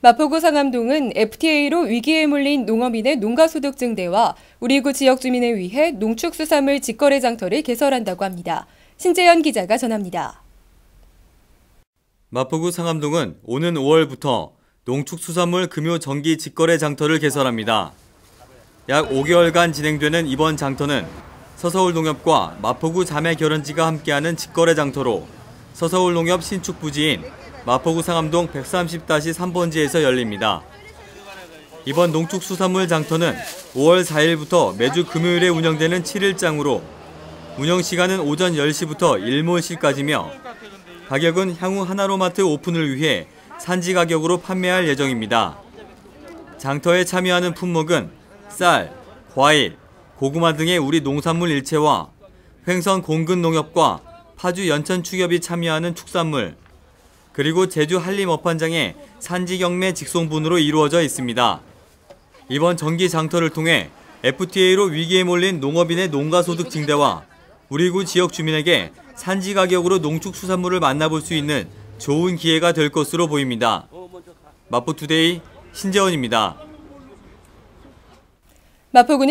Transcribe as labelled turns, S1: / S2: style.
S1: 마포구 상암동은 FTA로 위기에 몰린 농어민의 농가소득 증대와 우리구 지역 주민을 위해 농축수산물 직거래 장터를 개설한다고 합니다. 신재현 기자가 전합니다.
S2: 마포구 상암동은 오는 5월부터 농축수산물 금요 정기 직거래 장터를 개설합니다. 약 5개월간 진행되는 이번 장터는 서서울농협과 마포구 자매결연지가 함께하는 직거래 장터로 서서울농협 신축 부지인 마포구 상암동 130-3번지에서 열립니다. 이번 농축수산물 장터는 5월 4일부터 매주 금요일에 운영되는 7일장으로 운영 시간은 오전 10시부터 일몰시까지며 가격은 향후 하나로마트 오픈을 위해 산지 가격으로 판매할 예정입니다. 장터에 참여하는 품목은 쌀, 과일, 고구마 등의 우리 농산물 일체와 횡성 공근 농협과 파주 연천 축협이 참여하는 축산물, 그리고 제주 한림업판장의 산지 경매 직송분으로 이루어져 있습니다. 이번 정기 장터를 통해 FTA로 위기에 몰린 농업인의 농가 소득 증대와 우리구 지역 주민에게 산지 가격으로 농축 수산물을 만나볼 수 있는 좋은 기회가 될 것으로 보입니다. 마포투데이 신재원입니다.
S1: 마포구는